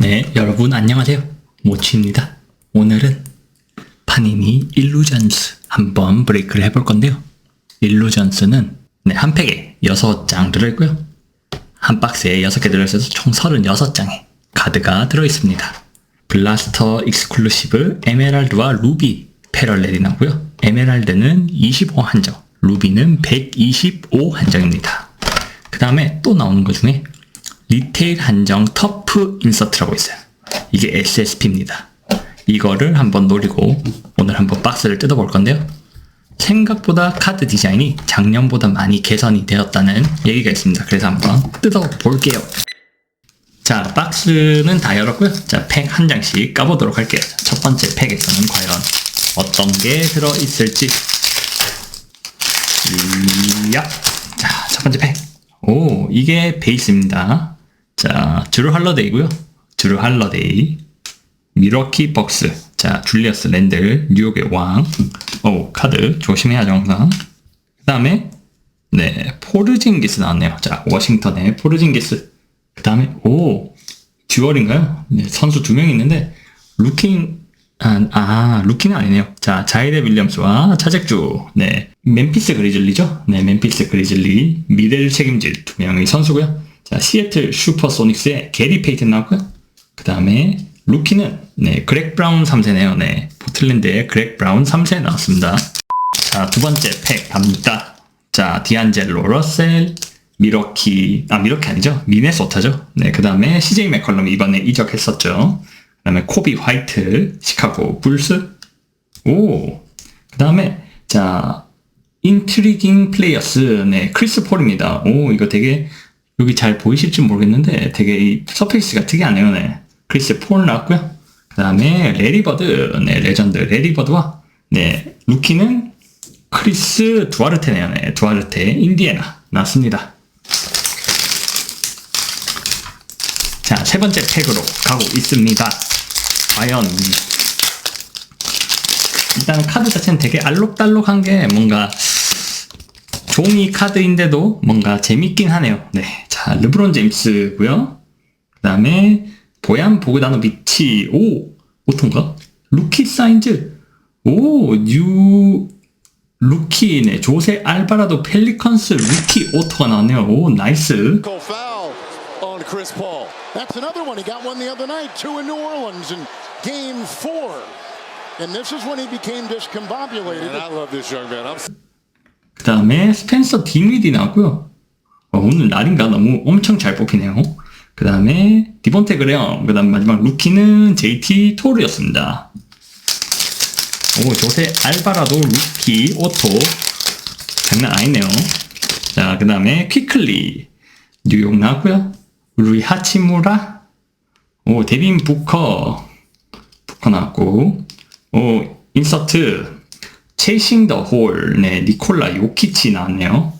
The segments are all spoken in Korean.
네, 여러분 안녕하세요. 모치입니다. 오늘은 파니니 일루전스 한번 브레이크를 해볼 건데요. 일루전스는 네, 한 팩에 6장 들어있고요. 한 박스에 6개 들어있어서 총 36장의 카드가 들어있습니다. 블라스터 익스클루시브 에메랄드와 루비 패럴렐이 나오고요. 에메랄드는 25 한정, 루비는 125 한정입니다. 그 다음에 또 나오는 것 중에 리테일 한정 터프 인서트라고 있어요. 이게 SSP입니다. 이거를 한번 노리고 오늘 한번 박스를 뜯어볼 건데요. 생각보다 카드 디자인이 작년보다 많이 개선이 되었다는 얘기가 있습니다. 그래서 한번 뜯어볼게요. 자, 박스는 다 열었고요. 자, 팩 한 장씩 까보도록 할게요. 첫 번째 팩에서는 과연 어떤 게 들어있을지. 야! 자, 첫 번째 팩. 오, 이게 베이스입니다. 자, 주루 할러데이고요. 주루 할러데이. 미러키 벅스. 자, 줄리어스 랜들. 뉴욕의 왕. 오, 카드. 조심해야죠, 항상. 그 다음에, 네, 포르징기스 나왔네요. 자, 워싱턴의 포르징기스. 그 다음에, 오, 듀얼인가요? 네, 선수 두 명 있는데, 루킹, 아, 아, 루킹은 아니네요. 자, 자이데 윌리엄스와 차잭주. 네. 멤피스 그리즐리죠? 네, 멤피스 그리즐리. 미래를 책임질 두 명의 선수고요. 자, 시애틀 슈퍼소닉스의 게리 페이튼 나왔고요. 그 다음에, 루키는, 네, 그렉 브라운 3세네요. 네. 포틀랜드의 그렉 브라운 3세 나왔습니다. 자, 두 번째 팩 갑니다. 자, 디안젤로 러셀, 미러키, 아, 미러키 아니죠? 미네소타죠? 네, 그 다음에 CJ 맥컬럼이 이번에 이적했었죠. 그 다음에 코비 화이트, 시카고 불스. 오, 그 다음에, 자, 인트리깅 플레이어스, 네, 크리스 폴입니다. 오, 이거 되게, 여기 잘 보이실지 모르겠는데, 되게 이 서페이스가 특이하네요, 네. 크리스 폴 나왔고요. 그 다음에, 레리버드, 네, 레전드 레리버드와, 네, 루키는 크리스 두아르테네요, 네, 두아르테, 인디애나, 나왔습니다. 자, 세 번째 팩으로 가고 있습니다. 과연 일단 카드 자체는 되게 알록달록한 게 뭔가 종이 카드인데도 뭔가 재밌긴 하네요. 네, 자 르브론 제임스고요. 그 다음에 보얀 보그다노비치 오 오토인가? 루키 사인즈 오 뉴 루키네 조세 알바라도 펠리컨스 루키 오토가 나왔네요. 오 나이스. Go foul on Chris Paul. That's another one. He got one the other night, two in New Orleans in game four. And this is when he became discombobulated. And I love this young man. I'm 그 다음에 스펜서 딩위디 나왔고요. 어, 오늘 날인가 너무 엄청 잘 뽑히네요. 그 다음에 디본테 그레엄, 그 다음 마지막 루키는 JT 토르였습니다. 오, 조세 알바라도 루키 오토 장난 아니네요. 자, 그 다음에 퀴클리 뉴욕 나왔고요. 루이 하치무라, 오, 데빈 부커 부커 나왔고, 오, 인서트 체이싱 더 홀, 네, 니콜라 요키치 나왔네요.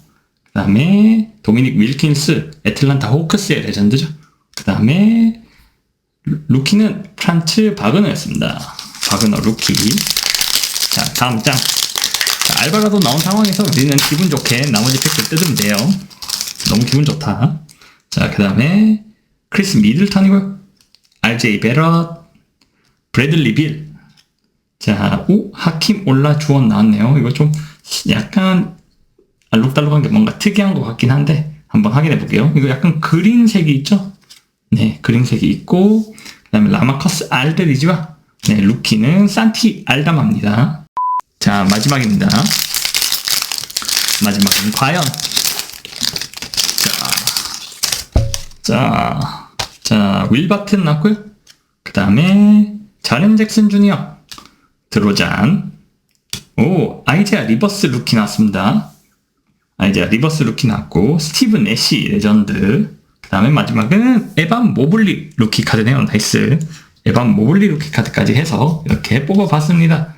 그 다음에 도미닉 윌킨스, 애틀란타 호크스의 레전드죠. 그 다음에 루키는 프란츠 바그너였습니다. 바그너 루키. 자, 다음 장. 자, 알바라도 나온 상황에서 우리는 기분 좋게 나머지 팩들 뜯으면 돼요. 너무 기분 좋다. 자, 그 다음에 크리스 미들턴이고요. RJ 베럿, 브래들리 빌, 자, 오, 하킴 올라 주원 나왔네요. 이거 좀 약간 알록달록한 게 뭔가 특이한 것 같긴 한데 한번 확인해 볼게요. 이거 약간 그린색이 있죠? 네, 그린색이 있고 그 다음에 라마커스 알드리지와 네, 루키는 산티 알다마입니다. 자, 마지막입니다. 마지막은 과연 자, 자, 자, 윌바튼 나왔고요. 그 다음에 자렌 잭슨 주니어 드로잔. 오, 아이제아 리버스 루키 나왔습니다. 아 이제아 리버스 루키 나왔고, 스티브 내시 레전드. 그 다음에 마지막은 에반 모블리 루키 카드네요. 나이스. 에반 모블리 루키 카드까지 해서 이렇게 뽑아봤습니다.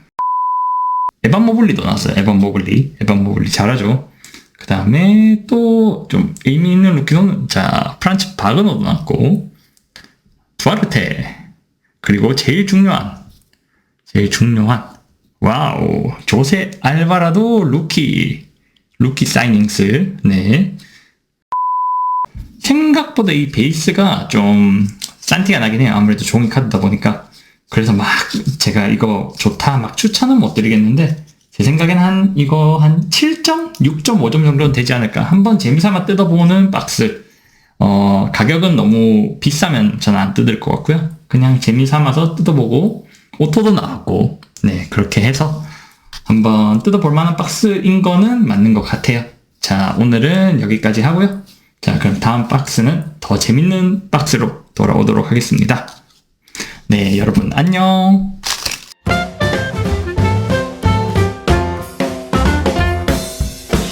에반 모블리도 나왔어요. 에반 모블리. 에반 모블리 잘하죠. 그 다음에 또 좀 의미 있는 루키는, 자, 프란츠 바그너도 나왔고, 두아르테. 그리고 제일 중요한, 제일 중요한 와우 조세 알바라도 루키 루키 사이닝스 네 생각보다 이 베이스가 좀 싼 티가 나긴 해요. 아무래도 종이 카드다 보니까. 그래서 막 제가 이거 좋다 막 추천은 못 드리겠는데 제 생각엔 한 이거 한 7점, 6.5점 정도는 되지 않을까. 한번 재미삼아 뜯어보는 박스. 어, 가격은 너무 비싸면 저는 안 뜯을 것 같고요. 그냥 재미삼아서 뜯어보고 오토도 나왔고 네 그렇게 해서 한번 뜯어볼 만한 박스인 거는 맞는 것 같아요. 자 오늘은 여기까지 하고요. 자 그럼 다음 박스는 더 재밌는 박스로 돌아오도록 하겠습니다. 네 여러분 안녕.